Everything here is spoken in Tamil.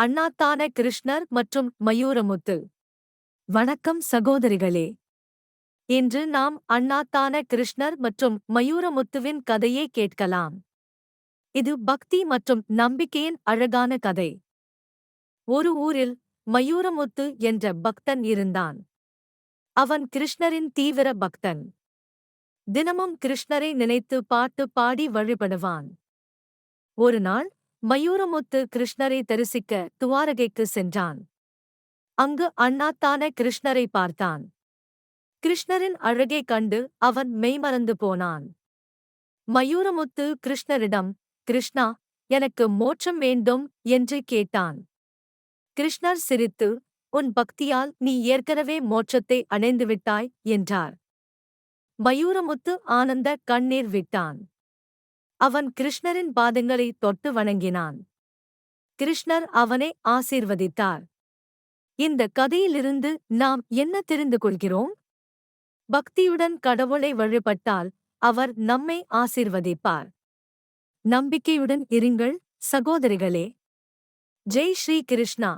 அண்ணாத்தான கிருஷ்ணர் மற்றும் மயூரமுத்து. வணக்கம் சகோதரிகளே. இன்று நாம் அண்ணாத்தான கிருஷ்ணர் மற்றும் மயூரமுத்துவின் கதையை கேட்கலாம். இது பக்தி மற்றும் நம்பிக்கையின் அழகான கதை. ஒரு ஊரில் மயூரமுத்து என்ற பக்தன் இருந்தான். அவன் கிருஷ்ணரின் தீவிர பக்தன். தினமும் கிருஷ்ணரை நினைத்து பாட்டு பாடி வழிபடுவான். ஒரு நாள் மயூரமுத்து கிருஷ்ணரை தரிசிக்க துவாரகைக்கு சென்றான். அங்கு அண்ணாத்தான கிருஷ்ணரை பார்த்தான். கிருஷ்ணரின் அழகை கண்டு அவன் மெய்மறந்து போனான். மயூரமுத்து கிருஷ்ணரிடம் கிருஷ்ணா எனக்கு மோட்சம் வேண்டும் என்று கேட்டான். கிருஷ்ணர் சிரித்து உன் பக்தியால் நீ ஏற்கனவே மோட்சத்தை அடைந்துவிட்டாய் என்றார். மயூரமுத்து ஆனந்த கண்ணீர் விட்டான். அவன் கிருஷ்ணரின் பாதங்களை தொட்டு வணங்கினான். கிருஷ்ணர் அவனை ஆசீர்வதித்தார். இந்த கதையிலிருந்து நாம் என்ன தெரிந்து கொள்கிறோம்? பக்தியுடன் கடவுளை வழிபட்டால் அவர் நம்மை ஆசீர்வதிப்பார். நம்பிக்கையுடன் இருங்கள் சகோதரிகளே. ஜெய் ஸ்ரீ கிருஷ்ணா.